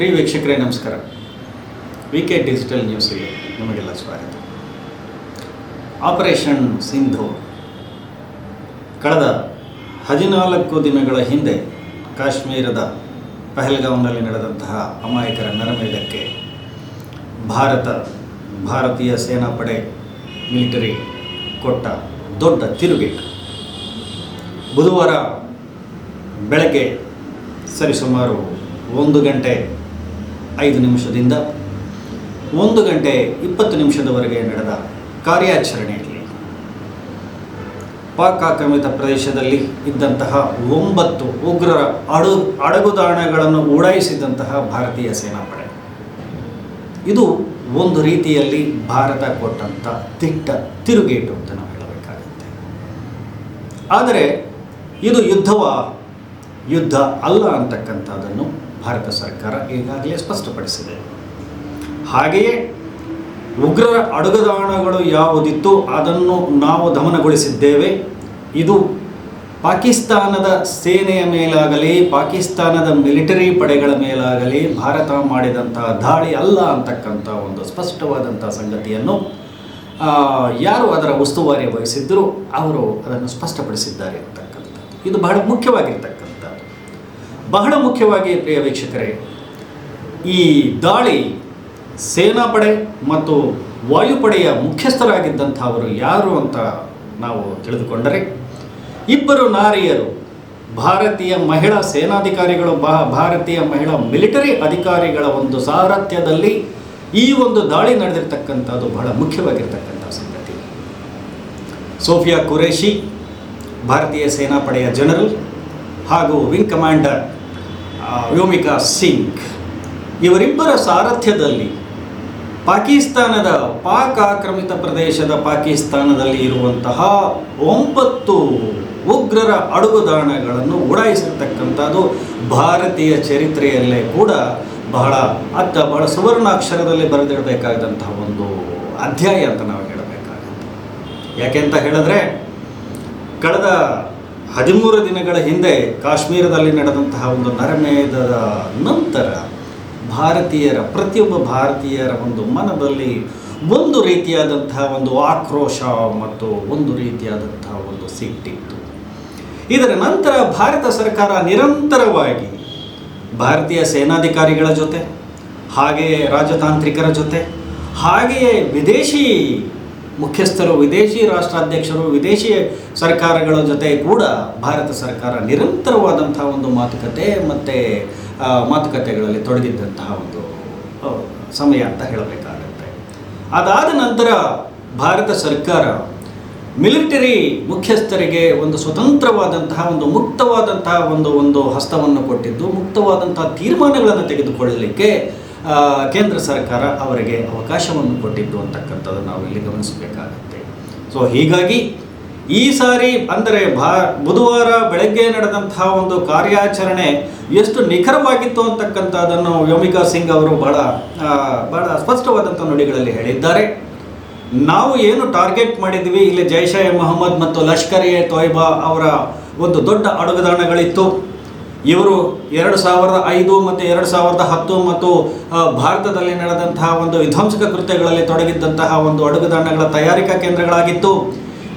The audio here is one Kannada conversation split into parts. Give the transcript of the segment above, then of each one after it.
ಪ್ರಿಯ ವೀಕ್ಷಕರೇ, ನಮಸ್ಕಾರ. ವಿ ಕೆ ಡಿಜಿಟಲ್ ನ್ಯೂಸಿಗೆ ನಿಮಗೆಲ್ಲ ಸ್ವಾಗತ. ಆಪರೇಷನ್ ಸಿಂಧು. ಕಳೆದ ಹದಿನಾಲ್ಕು ದಿನಗಳ ಹಿಂದೆ ಕಾಶ್ಮೀರದ ಪಹಲ್ಗಾಂವ್ನಲ್ಲಿ ನಡೆದಂತಹ ಅಮಾಯಕರ ನರಮೇಧಕ್ಕೆ ಭಾರತ, ಭಾರತೀಯ ಸೇನಾಪಡೆ ಮಿಲಿಟರಿ ಕೊಟ್ಟ ದೊಡ್ಡ ತಿರುಗೇಟು. ಬುಧವಾರ ಬೆಳಗ್ಗೆ ಸರಿಸುಮಾರು ಒಂದು ಗಂಟೆ ಐದು ನಿಮಿಷದಿಂದ ಒಂದು ಗಂಟೆ ಇಪ್ಪತ್ತು ನಿಮಿಷದವರೆಗೆ ನಡೆದ ಕಾರ್ಯಾಚರಣೆಯಲ್ಲಿ ಪಾಕ್ ಆಕ್ರಮಿತ ಪ್ರದೇಶದಲ್ಲಿ ಇದ್ದಂತಹ ಒಂಬತ್ತು ಉಗ್ರರ ಅಡು, ಅಡಗುದಾಣಗಳನ್ನು ಉಡಾಯಿಸಿದಂತಹ ಭಾರತೀಯ ಸೇನಾಪಡೆ. ಇದು ಒಂದು ರೀತಿಯಲ್ಲಿ ಭಾರತ ಕೊಟ್ಟಂಥ ದಿಟ್ಟ ತಿರುಗೇಟು ಅಂತ ನಾವು ಹೇಳಬೇಕಾಗುತ್ತೆ. ಆದರೆ ಇದು ಯುದ್ಧವ? ಯುದ್ಧ ಅಲ್ಲ ಅಂತಕ್ಕಂಥದ್ದನ್ನು ಭಾರತ ಸರ್ಕಾರ ಈಗಾಗಲೇ ಸ್ಪಷ್ಟಪಡಿಸಿದೆ. ಹಾಗೆಯೇ ಉಗ್ರರ ಅಡುಗದಾಣಗಳು ಯಾವುದಿತ್ತು ಅದನ್ನು ನಾವು ದಮನಗೊಳಿಸಿದ್ದೇವೆ. ಇದು ಪಾಕಿಸ್ತಾನದ ಸೇನೆಯ ಮೇಲಾಗಲಿ, ಪಾಕಿಸ್ತಾನದ ಮಿಲಿಟರಿ ಪಡೆಗಳ ಮೇಲಾಗಲಿ ಭಾರತ ಮಾಡಿದಂತಹ ದಾಳಿ ಅಲ್ಲ ಅಂತಕ್ಕಂಥ ಒಂದು ಸ್ಪಷ್ಟವಾದಂಥ ಸಂಗತಿಯನ್ನು ಯಾರು ಅದರ ಉಸ್ತುವಾರಿ ವಹಿಸಿದ್ದರೂ ಅವರು ಅದನ್ನು ಸ್ಪಷ್ಟಪಡಿಸಿದ್ದಾರೆ ಅಂತಕ್ಕಂಥದ್ದು. ಇದು ಬಹಳ ಮುಖ್ಯವಾಗಿರ್ತಕ್ಕಂಥದ್ದು. ಬಹಳ ಮುಖ್ಯವಾಗಿ ಪ್ರಿಯ ವೀಕ್ಷಕರೇ, ಈ ದಾಳಿ ಸೇನಾಪಡೆ ಮತ್ತು ವಾಯುಪಡೆಯ ಮುಖ್ಯಸ್ಥರಾಗಿದ್ದಂಥವರು ಯಾರು ಅಂತ ನಾವು ತಿಳಿದುಕೊಂಡರೆ, ಇಬ್ಬರು ನಾರಿಯರು, ಭಾರತೀಯ ಮಹಿಳಾ ಸೇನಾಧಿಕಾರಿಗಳು ಬಾ ಭಾರತೀಯ ಮಹಿಳಾ ಮಿಲಿಟರಿ ಅಧಿಕಾರಿಗಳ ಒಂದು ಸಾರಥ್ಯದಲ್ಲಿ ಈ ಒಂದು ದಾಳಿ ನಡೆದಿರ್ತಕ್ಕಂಥದ್ದು ಬಹಳ ಮುಖ್ಯವಾಗಿರ್ತಕ್ಕಂಥ ಸಂಗತಿ. ಸೋಫಿಯಾ ಕುರೇಶಿ ಭಾರತೀಯ ಸೇನಾಪಡೆಯ ಜನರಲ್ ಹಾಗೂ ವಿಂಗ್ ಕಮಾಂಡರ್ ವ್ಯೋಮಿಕಾ ಸಿಂಗ್. ಇವರಿಬ್ಬರ ಸಾರಥ್ಯದಲ್ಲಿ ಪಾಕಿಸ್ತಾನದ ಪಾಕ್ ಆಕ್ರಮಿತ ಪ್ರದೇಶದ ಪಾಕಿಸ್ತಾನದಲ್ಲಿ ಇರುವಂತಹ ಒಂಬತ್ತು ಉಗ್ರರ ಅಡುಗುದಾಣಗಳನ್ನು ಉಡಾಯಿಸಿರ್ತಕ್ಕಂಥದ್ದು ಭಾರತೀಯ ಚರಿತ್ರೆಯಲ್ಲೇ ಕೂಡ ಬಹಳ ಅತ್ತ ಬಹಳ ಸುವರ್ಣಾಕ್ಷರದಲ್ಲಿ ಬರೆದಿಡಬೇಕಾದಂತಹ ಒಂದು ಅಧ್ಯಾಯ ಅಂತ ನಾವು ಹೇಳಬೇಕಾಗುತ್ತೆ. ಯಾಕೆ ಅಂತ ಹೇಳಿದ್ರೆ, ಕಳೆದ ಹದಿಮೂರು ದಿನಗಳ ಹಿಂದೆ ಕಾಶ್ಮೀರದಲ್ಲಿ ನಡೆದಂತಹ ಒಂದು ನರಮೇಧದ ನಂತರ ಭಾರತೀಯರ, ಪ್ರತಿಯೊಬ್ಬ ಭಾರತೀಯರ ಒಂದು ಮನದಲ್ಲಿ ಒಂದು ರೀತಿಯಾದಂತಹ ಒಂದು ಆಕ್ರೋಶ ಮತ್ತು ಒಂದು ರೀತಿಯಾದಂತಹ ಒಂದು ಸಿಟ್ಟಿತ್ತು. ಇದರ ನಂತರ ಭಾರತ ಸರ್ಕಾರ ನಿರಂತರವಾಗಿ ಭಾರತೀಯ ಸೇನಾಧಿಕಾರಿಗಳ ಜೊತೆ, ಹಾಗೆಯೇ ರಾಜತಾಂತ್ರಿಕರ ಜೊತೆ, ಹಾಗೆಯೇ ವಿದೇಶಿ ಮುಖ್ಯಸ್ಥರು, ವಿದೇಶಿ ರಾಷ್ಟ್ರಾಧ್ಯಕ್ಷರು, ವಿದೇಶಿ ಸರ್ಕಾರಗಳ ಜೊತೆ ಕೂಡ ಭಾರತ ಸರ್ಕಾರ ನಿರಂತರವಾದಂತಹ ಒಂದು ಮಾತುಕತೆ ಮತ್ತು ಮಾತುಕತೆಗಳಲ್ಲಿ ತೊಡಗಿದ್ದಂತಹ ಒಂದು ಸಮಯ ಅಂತ ಹೇಳಬೇಕಾಗುತ್ತೆ. ಅದಾದ ನಂತರ ಭಾರತ ಸರ್ಕಾರ ಮಿಲಿಟರಿ ಮುಖ್ಯಸ್ಥರಿಗೆ ಒಂದು ಸ್ವತಂತ್ರವಾದಂತಹ, ಒಂದು ಮುಕ್ತವಾದಂತಹ ಒಂದು ಒಂದು ಹಸ್ತವನ್ನು ಕೊಟ್ಟಿದ್ದು, ಮುಕ್ತವಾದಂತಹ ತೀರ್ಮಾನಗಳನ್ನು ತೆಗೆದುಕೊಳ್ಳಲಿಕ್ಕೆ ಕೇಂದ್ರ ಸರ್ಕಾರ ಅವರಿಗೆ ಅವಕಾಶವನ್ನು ಕೊಟ್ಟಿದ್ದು ಅಂತಕ್ಕಂಥದ್ದು ನಾವು ಇಲ್ಲಿ ಗಮನಿಸಬೇಕಾಗುತ್ತೆ. ಸೊ ಹೀಗಾಗಿ ಈ ಸಾರಿ ಅಂದರೆ ಭಾ, ಬುಧವಾರ ಬೆಳಗ್ಗೆ ನಡೆದಂತಹ ಒಂದು ಕಾರ್ಯಾಚರಣೆ ಎಷ್ಟು ನಿಖರವಾಗಿತ್ತು ಅಂತಕ್ಕಂಥದ್ದನ್ನು ವ್ಯೋಮಿಕಾ ಸಿಂಗ್ ಅವರು ಬಹಳ ಬಹಳ ಸ್ಪಷ್ಟವಾದಂಥ ನುಡಿಗಳಲ್ಲಿ ಹೇಳಿದ್ದಾರೆ. ನಾವು ಏನು ಟಾರ್ಗೆಟ್ ಮಾಡಿದ್ವಿ, ಇಲ್ಲಿ ಜೈಷ್ ಎ ಮೊಹಮ್ಮದ್ ಮತ್ತು ಲಷ್ಕರ್ ಎ ತೊಯ್ಬಾ ಅವರ ಒಂದು ದೊಡ್ಡ ಅಡುಗುದಾಣಗಳಿತ್ತು. ಇವರು ಎರಡು ಸಾವಿರದ ಐದು ಮತ್ತು ಎರಡು ಸಾವಿರದ ಹತ್ತು ಮತ್ತು ಭಾರತದಲ್ಲಿ ನಡೆದಂತಹ ಒಂದು ವಿಧ್ವಂಸಕ ಕೃತ್ಯಗಳಲ್ಲಿ ತೊಡಗಿದ್ದಂತಹ ಒಂದು ಅಡುಗುದಾಣಗಳ ತಯಾರಿಕಾ ಕೇಂದ್ರಗಳಾಗಿತ್ತು.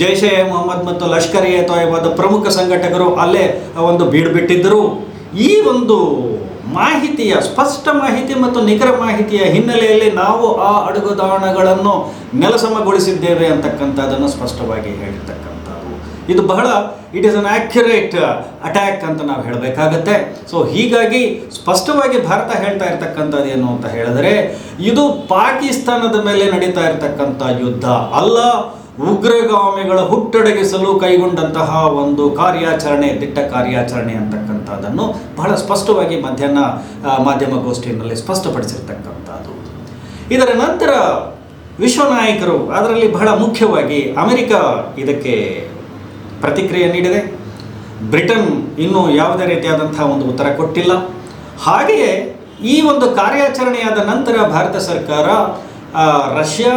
ಜೈಷ್ ಎ ಮೊಹಮ್ಮದ್ ಮತ್ತು ಲಷ್ಕರ್ ಎ ತೊಯ್ಬಾದ ಪ್ರಮುಖ ಸಂಘಟಕರು ಅಲ್ಲೇ ಒಂದು ಬೀಡು ಬಿಟ್ಟಿದ್ದರು. ಈ ಒಂದು ಮಾಹಿತಿಯ, ಸ್ಪಷ್ಟ ಮಾಹಿತಿ ಮತ್ತು ನಿಖರ ಮಾಹಿತಿಯ ಹಿನ್ನೆಲೆಯಲ್ಲಿ ನಾವು ಆ ಅಡುಗುದಾಣಗಳನ್ನು ನೆಲಸಮಗೊಳಿಸಿದ್ದೇವೆ ಅಂತಕ್ಕಂಥದ್ದನ್ನು ಸ್ಪಷ್ಟವಾಗಿ ಹೇಳಿರ್ತಕ್ಕಂಥದ್ದು ಇದು ಬಹಳ it is an accurate attack ಅಂತ ನಾವು ಹೇಳಬೇಕಾಗತ್ತೆ. ಸೊ ಹೀಗಾಗಿ ಸ್ಪಷ್ಟವಾಗಿ ಭಾರತ ಹೇಳ್ತಾ ಇರ್ತಕ್ಕಂಥದ್ದು ಏನು ಅಂತ ಹೇಳಿದರೆ, ಇದು ಪಾಕಿಸ್ತಾನದ ಮೇಲೆ ನಡೀತಾ ಇರತಕ್ಕಂಥ ಯುದ್ಧ ಅಲ್ಲ, ಉಗ್ರಗಾಮಿಗಳ ಹುಟ್ಟಡಗಿಸಲು ಕೈಗೊಂಡಂತಹ ಒಂದು ಕಾರ್ಯಾಚರಣೆ, ದಿಟ್ಟ ಕಾರ್ಯಾಚರಣೆ ಅಂತಕ್ಕಂಥದ್ದನ್ನು ಬಹಳ ಸ್ಪಷ್ಟವಾಗಿ ಮಧ್ಯಾಹ್ನ ಮಾಧ್ಯಮಗೋಷ್ಠಿಯಲ್ಲಿ ಸ್ಪಷ್ಟಪಡಿಸಿರ್ತಕ್ಕಂಥದ್ದು. ಇದರ ನಂತರ ವಿಶ್ವ ನಾಯಕರು ಅದರಲ್ಲಿ ಬಹಳ ಮುಖ್ಯವಾಗಿ ಅಮೆರಿಕ ಇದಕ್ಕೆ ಪ್ರತಿಕ್ರಿಯೆ ನೀಡಿದೆ. ಬ್ರಿಟನ್ ಇನ್ನೂ ಯಾವುದೇ ರೀತಿಯಾದಂತಹ ಒಂದು ಉತ್ತರ ಕೊಟ್ಟಿಲ್ಲ. ಹಾಗೆಯೇ ಈ ಒಂದು ಕಾರ್ಯಾಚರಣೆಯಾದ ನಂತರ ಭಾರತ ಸರ್ಕಾರ Russia,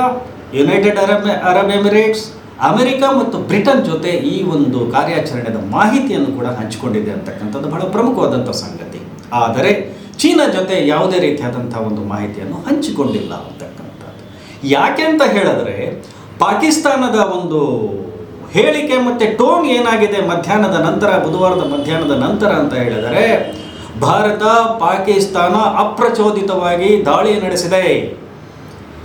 United Arab Arab Emirates, America ಮತ್ತು ಬ್ರಿಟನ್ ಜೊತೆ ಈ ಒಂದು ಕಾರ್ಯಾಚರಣೆದ ಮಾಹಿತಿಯನ್ನು ಕೂಡ ಹಂಚಿಕೊಂಡಿದೆ ಅಂತಕ್ಕಂಥದ್ದು ಬಹಳ ಪ್ರಮುಖವಾದಂಥ ಸಂಗತಿ. ಆದರೆ ಚೀನಾ ಜೊತೆ ಯಾವುದೇ ರೀತಿಯಾದಂಥ ಒಂದು ಮಾಹಿತಿಯನ್ನು ಹಂಚಿಕೊಂಡಿಲ್ಲ ಅಂತಕ್ಕಂಥದ್ದು. ಯಾಕೆ ಅಂತ ಹೇಳಿದ್ರೆ, ಪಾಕಿಸ್ತಾನದ ಒಂದು ಹೇಳಿಕೆ ಮತ್ತು ಟೋನ್ ಏನಾಗಿದೆ ಮಧ್ಯಾಹ್ನದ ನಂತರ, ಬುಧವಾರದ ಮಧ್ಯಾಹ್ನದ ನಂತರ ಅಂತ ಹೇಳಿದರೆ, ಭಾರತ ಪಾಕಿಸ್ತಾನ ಅಪ್ರಚೋದಿತವಾಗಿ ದಾಳಿ ನಡೆಸಿದೆ.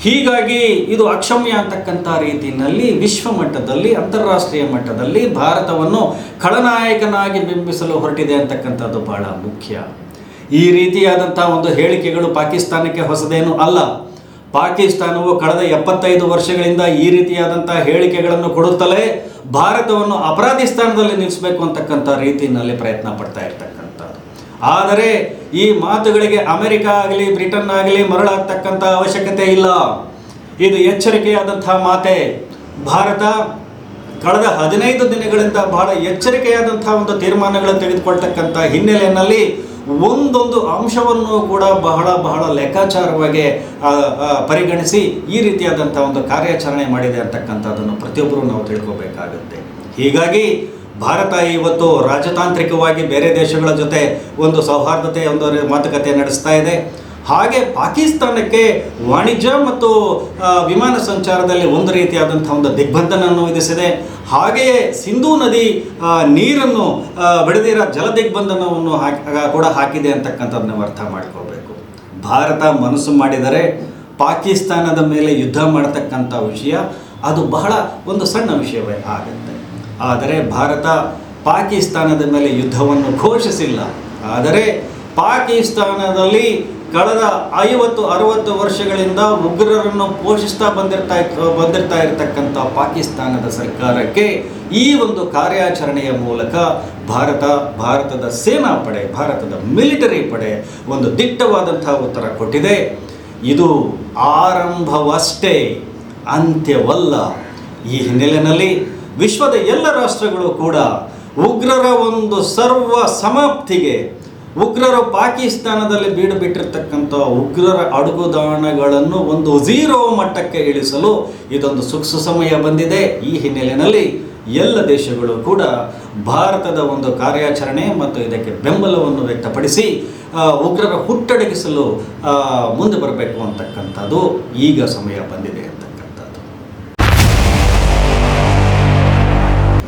ಹೀಗಾಗಿ ಇದು ಅಕ್ಷಮ್ಯ ಅಂತಕ್ಕಂಥ ರೀತಿಯಲ್ಲಿ ವಿಶ್ವ ಮಟ್ಟದಲ್ಲಿ, ಅಂತಾರಾಷ್ಟ್ರೀಯ ಮಟ್ಟದಲ್ಲಿ ಭಾರತವನ್ನು ಖಳನಾಯಕನಾಗಿ ಬಿಂಬಿಸಲು ಹೊರಟಿದೆ ಅಂತಕ್ಕಂಥದ್ದು ಬಹಳ ಮುಖ್ಯ. ಈ ರೀತಿಯಾದಂಥ ಒಂದು ಹೇಳಿಕೆಗಳು ಪಾಕಿಸ್ತಾನಕ್ಕೆ ಹೊಸದೇನು ಅಲ್ಲ. ಪಾಕಿಸ್ತಾನವು ಕಳೆದ ಎಪ್ಪತ್ತೈದು ವರ್ಷಗಳಿಂದ ಈ ರೀತಿಯಾದಂಥ ಹೇಳಿಕೆಗಳನ್ನು ಕೊಡುತ್ತಲೇ ಭಾರತವನ್ನು ಅಪರಾಧಿ ಸ್ಥಾನದಲ್ಲಿ ನಿಲ್ಲಿಸಬೇಕು ಅಂತಕ್ಕಂಥ ರೀತಿಯಲ್ಲಿ ಪ್ರಯತ್ನ ಪಡ್ತಾ ಇರ್ತಕ್ಕಂಥದ್ದು. ಆದರೆ ಈ ಮಾತುಗಳಿಗೆ ಅಮೆರಿಕ ಆಗಲಿ, ಬ್ರಿಟನ್ ಆಗಲಿ ಮರಳಾಗ್ತಕ್ಕಂಥ ಅವಶ್ಯಕತೆ ಇಲ್ಲ. ಇದು ಎಚ್ಚರಿಕೆಯಾದಂಥ ಮಾತೆ. ಭಾರತ ಕಳೆದ ಹದಿನೈದು ದಿನಗಳಿಂದ ಬಹಳ ಎಚ್ಚರಿಕೆಯಾದಂತಹ ಒಂದು ತೀರ್ಮಾನಗಳನ್ನು ತೆಗೆದುಕೊಳ್ತಕ್ಕಂಥ ಹಿನ್ನೆಲೆಯಲ್ಲಿ ಒಂದೊಂದು ಅಂಶವನ್ನು ಕೂಡ ಬಹಳ ಬಹಳ ಲೆಕ್ಕಾಚಾರವಾಗಿ ಪರಿಗಣಿಸಿ ಈ ರೀತಿಯಾದಂಥ ಒಂದು ಕಾರ್ಯಾಚರಣೆ ಮಾಡಿದೆ ಅಂತಕ್ಕಂಥದ್ದನ್ನು ಪ್ರತಿಯೊಬ್ಬರು ನಾವು ತಿಳ್ಕೋಬೇಕಾಗುತ್ತೆ. ಹೀಗಾಗಿ ಭಾರತ ಇವತ್ತು ರಾಜತಾಂತ್ರಿಕವಾಗಿ ಬೇರೆ ದೇಶಗಳ ಜೊತೆ ಒಂದು ಸೌಹಾರ್ದತೆ ಒಂದು ಮಾತುಕತೆ ನಡೆಸ್ತಾ ಇದೆ. ಹಾಗೆ ಪಾಕಿಸ್ತಾನಕ್ಕೆ ವಾಣಿಜ್ಯ ಮತ್ತು ವಿಮಾನ ಸಂಚಾರದಲ್ಲಿ ಒಂದು ರೀತಿಯಾದಂಥ ಒಂದು ದಿಗ್ಬಂಧನವನ್ನು ವಿಧಿಸಿದೆ. ಹಾಗೆಯೇ ಸಿಂಧೂ ನದಿ ನೀರನ್ನು ಬಿಡದಿರ ಜಲ ದಿಗ್ಬಂಧನವನ್ನು ಹಾಕಿ ಕೂಡ ಹಾಕಿದೆ ಅಂತಕ್ಕಂಥದ್ದು ಅರ್ಥ ಮಾಡ್ಕೋಬೇಕು. ಭಾರತ ಮನಸ್ಸು ಮಾಡಿದರೆ ಪಾಕಿಸ್ತಾನದ ಮೇಲೆ ಯುದ್ಧ ಮಾಡತಕ್ಕಂಥ ವಿಷಯ, ಅದು ಬಹಳ ಒಂದು ಸಣ್ಣ ವಿಷಯವೇ ಆಗುತ್ತೆ. ಆದರೆ ಭಾರತ ಪಾಕಿಸ್ತಾನದ ಮೇಲೆ ಯುದ್ಧವನ್ನು ಘೋಷಿಸಿಲ್ಲ. ಆದರೆ ಪಾಕಿಸ್ತಾನದಲ್ಲಿ ಕಳೆದ ಐವತ್ತು, ಅರವತ್ತು ವರ್ಷಗಳಿಂದ ಉಗ್ರರನ್ನು ಪೋಷಿಸ್ತಾ ಬಂದಿರ್ತಾ ಬಂದಿರ್ತಾ ಇರತಕ್ಕಂಥ ಪಾಕಿಸ್ತಾನದ ಸರ್ಕಾರಕ್ಕೆ ಈ ಒಂದು ಕಾರ್ಯಾಚರಣೆಯ ಮೂಲಕ ಭಾರತ, ಭಾರತದ ಸೇನಾ ಪಡೆ, ಭಾರತದ ಮಿಲಿಟರಿ ಪಡೆ ಒಂದು ದಿಟ್ಟವಾದಂತಹ ಉತ್ತರ ಕೊಟ್ಟಿದೆ. ಇದು ಆರಂಭವಷ್ಟೇ, ಅಂತ್ಯವಲ್ಲ. ಈ ಹಿನ್ನೆಲೆಯಲ್ಲಿ ವಿಶ್ವದ ಎಲ್ಲ ರಾಷ್ಟ್ರಗಳು ಕೂಡ ಉಗ್ರರ ಒಂದು ಸರ್ವ ಸಮಾಪ್ತಿಗೆ ಉಗ್ರರು ಪಾಕಿಸ್ತಾನದಲ್ಲಿ ಬೀಡು ಬಿಟ್ಟಿರ್ತಕ್ಕಂಥ ಉಗ್ರರ ಅಡುಗುದಾಣಗಳನ್ನು ಒಂದು ಝೀರೋ ಮಟ್ಟಕ್ಕೆ ಇಳಿಸಲು ಇದೊಂದು ಸುಕ್ಸು ಸಮಯ ಬಂದಿದೆ. ಈ ಹಿನ್ನೆಲೆಯಲ್ಲಿ ಎಲ್ಲ ದೇಶಗಳು ಕೂಡ ಭಾರತದ ಒಂದು ಕಾರ್ಯಾಚರಣೆ ಮತ್ತು ಇದಕ್ಕೆ ಬೆಂಬಲವನ್ನು ವ್ಯಕ್ತಪಡಿಸಿ ಉಗ್ರರ ಹುಟ್ಟಡಗಿಸಲು ಮುಂದೆ ಬರಬೇಕು ಅಂತಕ್ಕಂಥದ್ದು ಈಗ ಸಮಯ ಬಂದಿದೆ.